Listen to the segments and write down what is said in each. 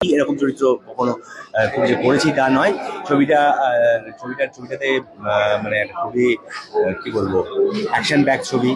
এরকম চরিত্র কখনো খুব যে করেছি তা নয়। ছবিটা ছবিটার ছবিটাতে মানে খুবই কি বলব অ্যাকশন ব্যাক ছবি।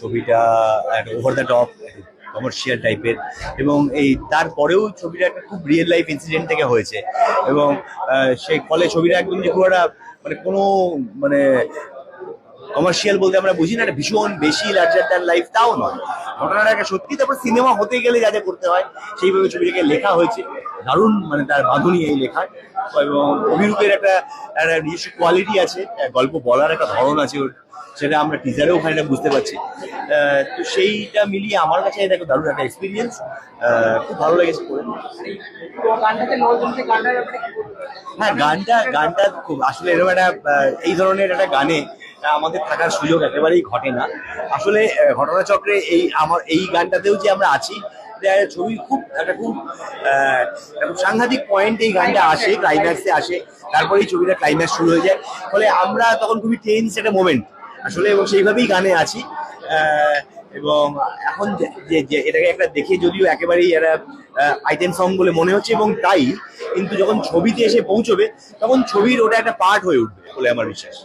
ছবিটা ওভার দ্য টপ কমার্শিয়াল টাইপের এবং এই, তারপরেও ছবিটা একটা খুব রিয়েল লাইফ ইনসিডেন্ট থেকে হয়েছে। এবং সেই ফলে ছবিটা একদম যে খুব একটা মানে কোনো মানে কমার্শিয়াল বলতে আমরা বুঝি না, একটা ভীষণ বেশি লার্জার দ্যান লাইফ তাও নয়। ঘটনাটা একটা সত্যি তারপর সিনেমা হতে গেলে যা যা করতে হয় সেইভাবে ছবিটাকে লেখা হয়েছে। দারুণ মানে তার বাঁধুনি এই লেখার। এবং অভিরূপের একটা একটা নিজস্ব কোয়ালিটি আছে গল্প বলার একটা ধরন আছে ওর সেটা আমরা টিজারেও খানিকটা বুঝতে পারছি। তো সেইটা মিলিয়ে আমার কাছে দেখো দারুণ একটা এক্সপিরিয়েন্স খুব ভালো লেগেছে করে? হ্যাঁ গানটা গানটা খুব আসলে এরকম একটা এই ধরনের একটা গানে আমাদের থাকার সুযোগ একেবারেই ঘটে না। আসলে ঘটনাচক্রে এই আমার, এই গানটাতেও যে আমরা আছি ছবি খুব, একটা খুব সাংঘাতিক পয়েন্ট এই গানটা আসে ক্লাইম্যাক্সে আসে তারপরে এই ছবিটা ক্লাইম্যাক্স শুরু হয়ে যায়। ফলে আমরা তখন খুবই টেন্স একটা মোমেন্ট আসলে এবং সেইভাবেই গানে আছি এবং এখন যে- এটাকে একটা দেখে যদিও একেবারেই একটা আইটেম সং বলে মনে হচ্ছে, এবং তাই, কিন্তু যখন ছবিতে এসে পৌঁছবে, তখন ছবির ওটা একটা পার্ট হয়ে উঠবে বলে আমার বিশ্বাস।